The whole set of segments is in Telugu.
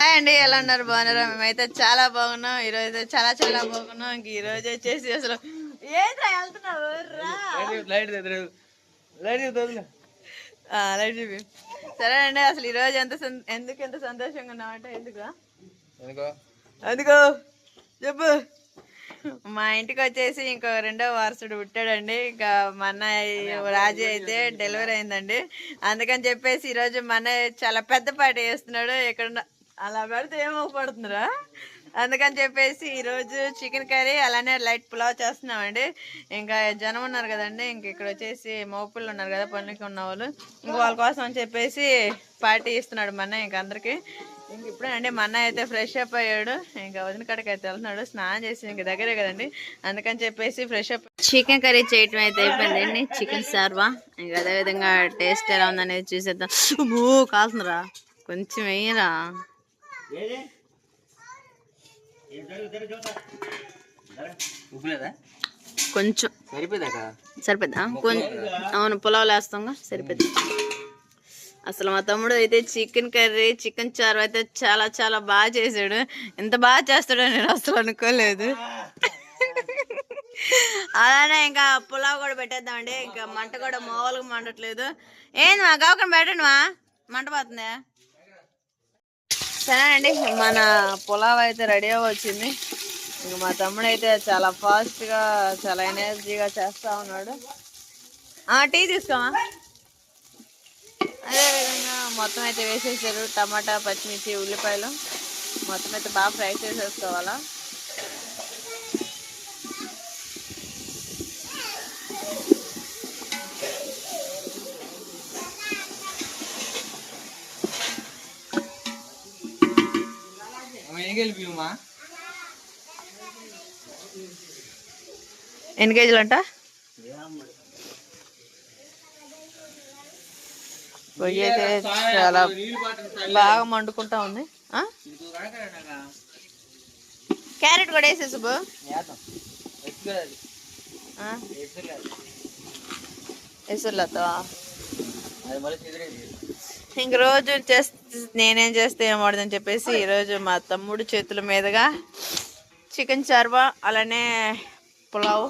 హాయ్ అండి ఎలా ఉన్నారు? బాగున్నారా? మేమైతే చాలా బాగున్నాం. ఈరోజు అయితే చాలా చాలా బాగున్నాం. ఇంక ఈ రోజు వచ్చేసి అసలు ఏంట్రా వెళ్తున్నావు? లైట్ చూపి సరే అండి అసలు ఈ రోజు ఎంత ఎందుకు ఎంత సంతోషంగా ఉన్నామంటే ఎందుకు? ఎందుకో? అందుకో చెప్పు. మా ఇంటికి వచ్చేసి ఇంకో రెండో వారసుడు పుట్టాడండి. ఇంకా మా అన్నయ్య రాజు అయితే డెలివరీ అయిందండి. అందుకని చెప్పేసి ఈరోజు మా అన్నయ్య చాలా పెద్ద పార్టీ చేస్తున్నాడు ఇక్కడ అలా పెడితే ఏమో పడుతుందిరా అందుకని చెప్పేసి ఈరోజు చికెన్ కర్రీ అలానే లైట్ పులావ్ చేస్తున్నామండి. ఇంకా జనం ఉన్నారు కదండి ఇంక ఇక్కడ వచ్చేసి మోపిళ్ళు ఉన్నారు కదా పనులకి ఉన్న వాళ్ళు. ఇంక వాళ్ళ కోసం అని చెప్పేసి పార్టీ ఇస్తున్నాడు మన అన్నయ్య ఇంక అందరికి. ఇంక ఇప్పుడేనండి మా అన్నయ్య అయితే ఫ్రెష్ అప్ అయ్యాడు. ఇంకా వదిన కాడికి అయితే వెళ్తున్నాడు. స్నానం చేసి ఇంక దగ్గరే కదండి. అందుకని చెప్పేసి ఫ్రెష్ అప్ చికెన్ కర్రీ చేయటం అయితే అయిపోయిందండి. చికెన్ సార్వా. ఇంకా అదేవిధంగా టేస్ట్ ఎలా ఉందనేది చూసేద్దాం. కాల్సిందిరా కొంచెం వేయరా కొంచెం. సరిపోద్దా కొంచెం. అవును పులావ్ వేస్తాంగా సరిపోద్ది అసలు మా తమ్ముడు అయితే చికెన్ కర్రీ చికెన్ చారు అయితే చాలా చాలా బాగా చేశాడు ఎంత బాగా చేస్తాడో నేను అసలు అనుకోలేదు. అలానే ఇంకా పులావ్ కూడా పెట్టేద్దామండి. ఇంకా మంట కూడా మామూలుగా మండట్లేదు. ఏంది మా గవకం పెట్టండి మా. మంట పోతుందా? సరేనండి మన పులావ్ అయితే రెడీ వచ్చింది. ఇంక మా తమ్ముడు అయితే చాలా ఫాస్ట్గా చాలా ఎనర్జీగా చేస్తూ ఉన్నాడు. టీ తీసుకోమా? అదేవిధంగా మొత్తం అయితే వేసేసారు. టమాటా పచ్చిమిర్చి ఉల్లిపాయలు. మొత్తం అయితే బాగా ఫ్రై చేసేసుకోవాలా. గెలిపిమా ఎన్ని కేజీలు అంట? పొయ్యి అయితే చాలా బాగా మండుకుంటా ఉంది? క్యారెట్ కూడా వేసేసు. ఆ? ఎసుర్లతో. ఇంక రోజు చేస్తే నేనేం చేస్తే ఏమవుతుందని చెప్పేసి ఈరోజు మా తమ్ముడు చేతుల మీదుగా చికెన్ చార్వా అలానే పులావ్.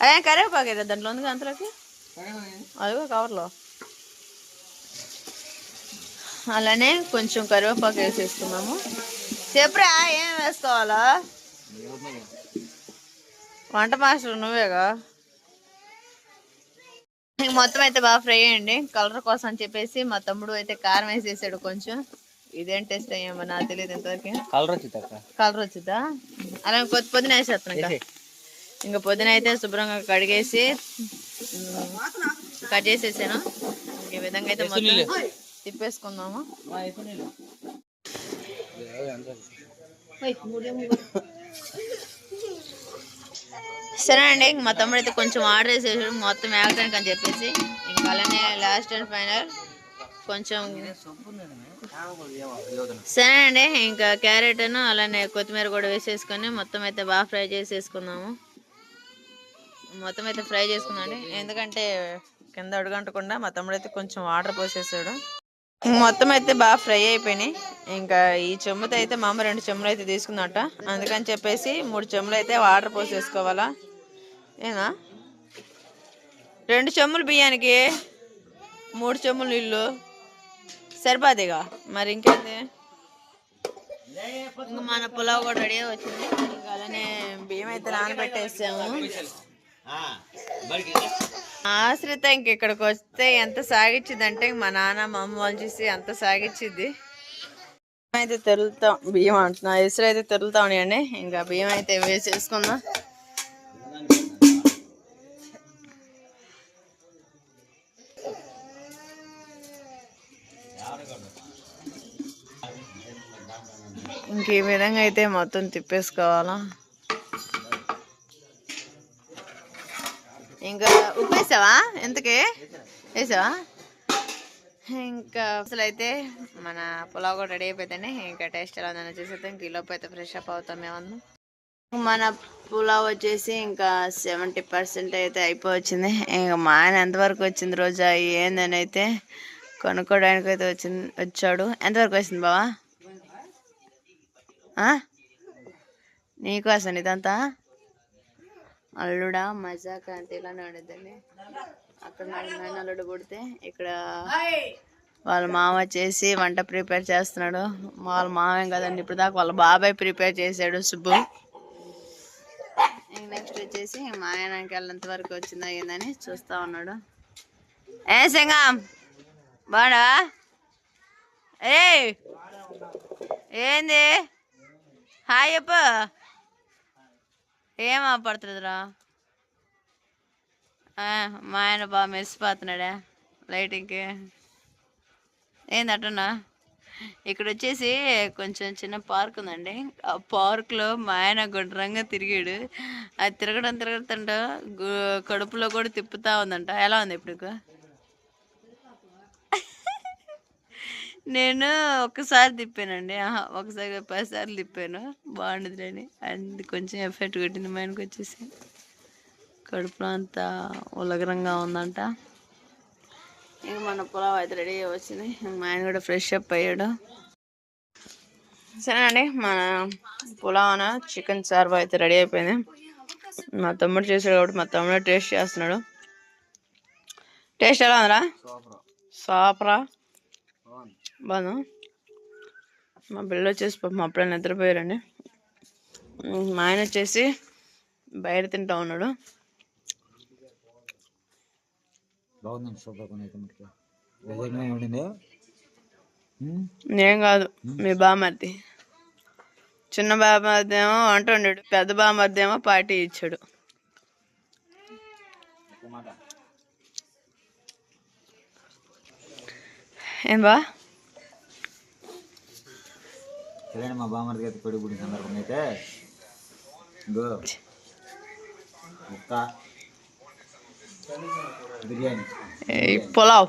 అదే కరివేపాకు కదా దాంట్లో ఉంది అంతలోకి. అదిగో కవర్లో. అలానే కొంచెం కరివేపాకు వేసేసుకున్నాము చెప్పురా ఏం వేసుకోవాలా? వంట మాస్టర్ నువ్వేగా? మొత్తం అయితే బాగా ఫ్రై అయ్యండి. కలర్ కోసం అని చెప్పేసి మా తమ్ముడు అయితే కారం వేసేసాడు కొంచెం. ఇదేం టేస్ట్ అయ్యామో నాకు తెలియదు ఇంతవరకు. కలర్ వచ్చింది కలర్ వచ్చిందా? అలా కొద్ది పొద్దున వేసేస్తాను ఇంకా. పొద్దున అయితే శుభ్రంగా కడిగేసి కట్ చేసేసాను. ఈ విధంగా అయితే మొత్తం తిప్పేసుకుందాము. సరే అండి మా తమ్ముడు అయితే కొంచెం ఆర్డర్ చేసేసాడు మొత్తం వేగటానికి అని చెప్పేసి. ఇంకా అలానే లాస్ట్ అండ్ ఫైనల్ కొంచెం సరే అండి ఇంకా క్యారెట్ను అలానే కొత్తిమీర కూడా వేసేసుకొని మొత్తం అయితే బాగా ఫ్రై చేసేసుకుందాము. మొత్తం అయితే ఫ్రై చేసుకుందండి ఎందుకంటే కింద అడుగంటకుండా మా తమ్ముడు అయితే కొంచెం వాటర్ పోసేసాడు. మొత్తం అయితే బాగా ఫ్రై అయిపోయినాయి. ఇంకా ఈ చెమ్ముతో అయితే మా అమ్మ రెండు చెమ్ములు అయితే తీసుకుందట. అందుకని చెప్పేసి మూడు చెమ్ములు అయితే వాటర్ పోసేసుకోవాలా. ఏనా? రెండు చెమ్ములు బియ్యానికి మూడు చెమ్ములు నీళ్ళు. సరిపోదేగా మరి ఇంకేంది? ఇంకా మన పులావ్ కూడా రెడీ వచ్చింది. ఇంకా అలానే బియ్యం అయితే నానబెట్టేసాము. ఆశ్రిత ఇంక ఇక్కడికి వస్తే ఎంత సాగిచ్చింది అంటే మా నాన్న మా అమ్మ వాళ్ళు చూసి ఎంత సాగిచ్చింది అయితే తెరులుతాం బియ్యం అంటున్నా. ఇసురు అయితే తెరులుతా అండి ఇంకా బియ్యం అయితే వేసేసుకుందాం ఇంక ఈ విధంగా అయితే మొత్తం తిప్పేసుకోవాలా ఇంకా ఉప్పు వేసావా? ఎంతకి వేసావా? ఇంకా అసలు అయితే మన పులావ్ కూడా రెడీ అయిపోతేనే ఇంకా టేస్ట్ ఎలా ఉందని చూసేద్దాం. ఇంక ఈలోపు అయితే ఫ్రెష్ అప్ అవుతాం మేము మన పులావ్ వచ్చేసి ఇంకా సెవెంటీ పర్సెంట్ అయితే అయిపోవచ్చింది. ఇంకా మా ఆయన ఎంతవరకు వచ్చింది రోజా? ఏందని అయితే కొనుక్కోవడానికి అయితే వచ్చింది వచ్చాడు. ఎంతవరకు వచ్చింది బావా? ఆ? నీకోసం ఇదంతా? అల్లుడా మజాక్ అంటే ఇలానే ఉండేదండి అక్కడ నాకు నాయన అల్లుడు పుడితే ఇక్కడ వాళ్ళ మామ చేసి వంట ప్రిపేర్ చేస్తున్నాడు. వాళ్ళ మామేం కదండి ఇప్పుడు దాకా వాళ్ళ బాబాయ్ ప్రిపేర్ చేశాడు సుబ్బు. నెక్స్ట్ వచ్చేసి మా ఆయనకి వెళ్ళేంత వరకు వచ్చిందా ఏందని చూస్తా ఉన్నాడు. ఏ సింగం బాడా ఏ ఏంది? హాయ్ చెప్పు. ఏం ఆపడుతుందిరా? మా ఆయన బాగా మెరిసిపోతున్నాడా లైటింగ్కి. ఏంది ఇక్కడ వచ్చేసి కొంచెం చిన్న పార్క్ ఉందండి. ఆ పార్క్లో మా ఆయన గుండ్రంగా తిరిగాడు. అది తిరగడం తిరగడంట కడుపులో కూడా తిప్పుతా ఉందంట. ఎలా ఉంది ఇప్పుడు నేను ఒకసారి తిప్పానండి. ఆహా, ఒకసారి పదిసార్లు తిప్పాను. బాగుండదు అని అది కొంచెం ఎఫెక్ట్ కొట్టింది మా ఆయనకు వచ్చేసి. కడుపులో అంతా ఉలగరంగా ఉందంట. ఇంక మన పులావ్ అయితే రెడీ వచ్చింది. మా ఆయన కూడా ఫ్రెష్ అప్ అయ్యాడు. సరేనండి మన పులావ్ చికెన్ చార్వా అయితే రెడీ అయిపోయింది. మా తమ్ముడు చేసాడు కాబట్టి మా తమ్ముడు టేస్ట్ చేస్తున్నాడు. టేస్ట్ ఎలా ఉందిరా? సూపర్? బాగుందా మా పిల్లలు వచ్చేసి పాపం అప్పుడే నిద్రపోయారండి. మా ఆయన వచ్చేసి బయట తింటా ఉన్నాడు. బాగుందండి సూపర్. నేను కాదు మీ బామర్ది చిన్న బామర్ది ఏమో వంట వండాడు పెద్ద బామర్ది ఏమో పార్టీ ఇచ్చాడు. ఏం బా? సరే మా బామ్మర్ది అయితే కొడుకు పుట్టిన సందర్భంగా అయితే గో ముక్క బిర్యానీ. పులావ్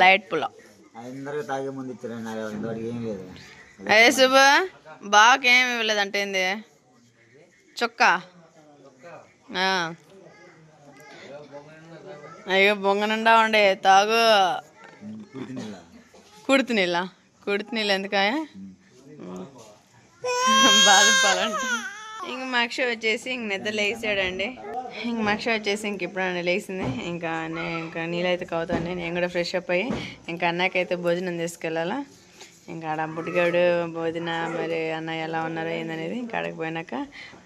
లైట్ పులావ్. అందరూ తాగే ముందు ఇంతవరకు ఏం లేదు. అదే శుభ బాగా ఏం ఇవ్వలేదంటే ఏంది? చుక్క. ఆ. అయ్యో బొంగ నిండా ఉండే తాగు. కుడుతు నీళ్ళ. కుడుతు నీళ్ళు ఎందుకాయ బాధపడాలంట. ఇంక మక్ష వచ్చేసి ఇంక నిద్ర లేచాడండి. ఇంక మక్ష వచ్చేసి ఇంక ఇప్పుడు లేచింది. ఇంకా నేను ఇంకా నీళ్ళైతే కవుతాను నేను కూడా ఫ్రెష్ అప్ అయ్యి ఇంకా అన్నకైతే భోజనం తీసుకెళ్ళాలా. ఇంకా ఆడ బుడ్డిగాడు భోజన మరి అన్న ఎలా ఉన్నారో ఏందనేది ఇంకా ఆడకి పోయినాక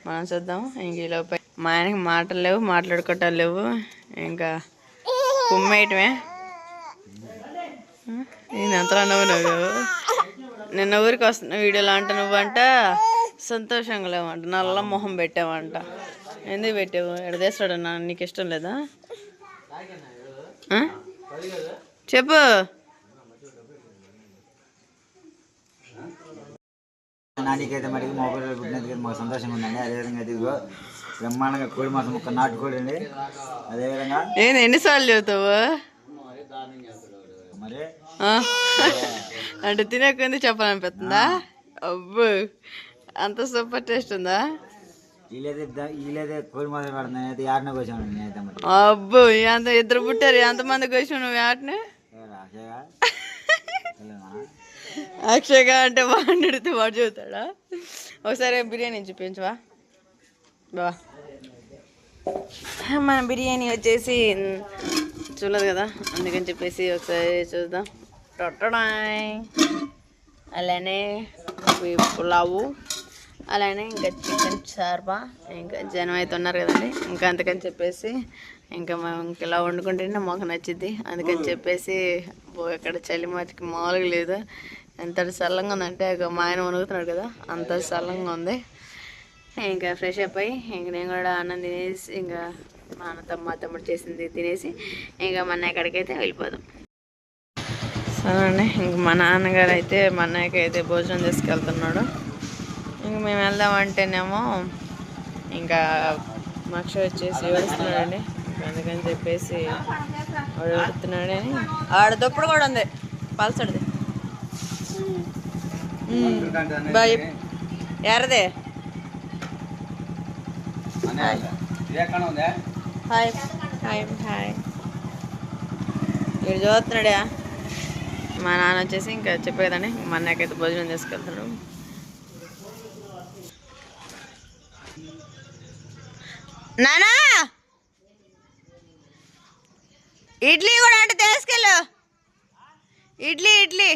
మనం చూద్దాం. ఇంక ఈలోపై మా ఆయనకి మాటలు లేవు మాట్లాడుకోవటాలు లేవు. ఇంకా కుమ్మేయటమే. నేను ఎంత నవ్వు నువ్వు? నిన్న ఊరికి వస్తున్న వీడియోలో అంట నువ్వంట సంతోషంగా లేవంట నల్ల మొహం పెట్టావంట. ఎందుకు పెట్టావు? ఎడదేస్తాడు నా నీకు ఇష్టం లేదా? చెప్పు. నాటికైతే మరి మొబైల్ పుట్టినందుకు మాకు సంతోషంగా ఉందండి. అదేవిధంగా ఇదిగో బ్రహ్మాండంగా కోడి మాసం ముక్క నాటుకోడి అండి అదేవిధంగా ఏంది ఎన్నిసార్లు ఆ? అంటే తినేకుంది చెప్పాలనిపిస్తుందా? అబ్బో. అంత సూపర్ టేస్ట్ ఉందా? అబ్బో ఎంత ఇద్దరు పుట్టారు. ఎంతమందికి వచ్చావు నువ్వు వాటిని? అక్షయగా అంటే అడిగితే వాడు చెబుతాడా? ఒకసారి బిర్యానీ చూపించవా బావా మన బిర్యానీ వచ్చేసి చూడలేదు కదా? అందుకని చెప్పేసి ఒకసారి చూద్దాం. టొట్టడాయ్. అలానే పులావు. అలానే ఇంకా చికెన్ చార్బా ఇంకా జనం అయితే ఉన్నారు కదండి. ఇంకా అందుకని చెప్పేసి ఇంకా మేము ఇంక ఇలా వండుకుంటేనే మాకు నచ్చింది అందుకని చెప్పేసి ఇక్కడ చలి మాటికి మామూలుగా లేదు. ఎంత చల్లంగా ఉందంటే ఒక మా ఆయన వణుకుతున్నాడు కదా అంత చల్లంగా ఉంది. ఇంకా ఫ్రెష్ అప్ అయ్యి ఇంక నేను కూడా అన్నం తినేసి ఇంకా మా అన్న తమ్మ మా తమ్ముడు చేసింది తినేసి ఇంకా మన ఎక్కడికైతే వెళ్ళిపోదాం. సరే అండి ఇంక మా నాన్నగారు అయితే మా అన్నయ్యకి అయితే భోజనం తీసుకెళ్తున్నాడు ఇంక మేము వెళ్దాం అంటేనేమో ఇంకా మక్ష వచ్చేసి ఏడుస్తున్నాడండి. ఇంకా అందుకని చెప్పేసి వాడు ఏడుస్తున్నాడని ఆడ దుప్పుడు కూడా ఉంది. పల్సడిది. బాయ్. ఎర్రదే. హాయ్ హాయ్ హాయ్ వీడు చూస్తున్నాడా? మా నాన్న వచ్చేసి ఇంకా చెప్పే కదండి మా అన్నకైతే భోజనం తీసుకెళ్తాడు నానా! ఇడ్లీ కూడా అంటే తీసుకెళ్ళు. ఇడ్లీ ఇడ్లీ.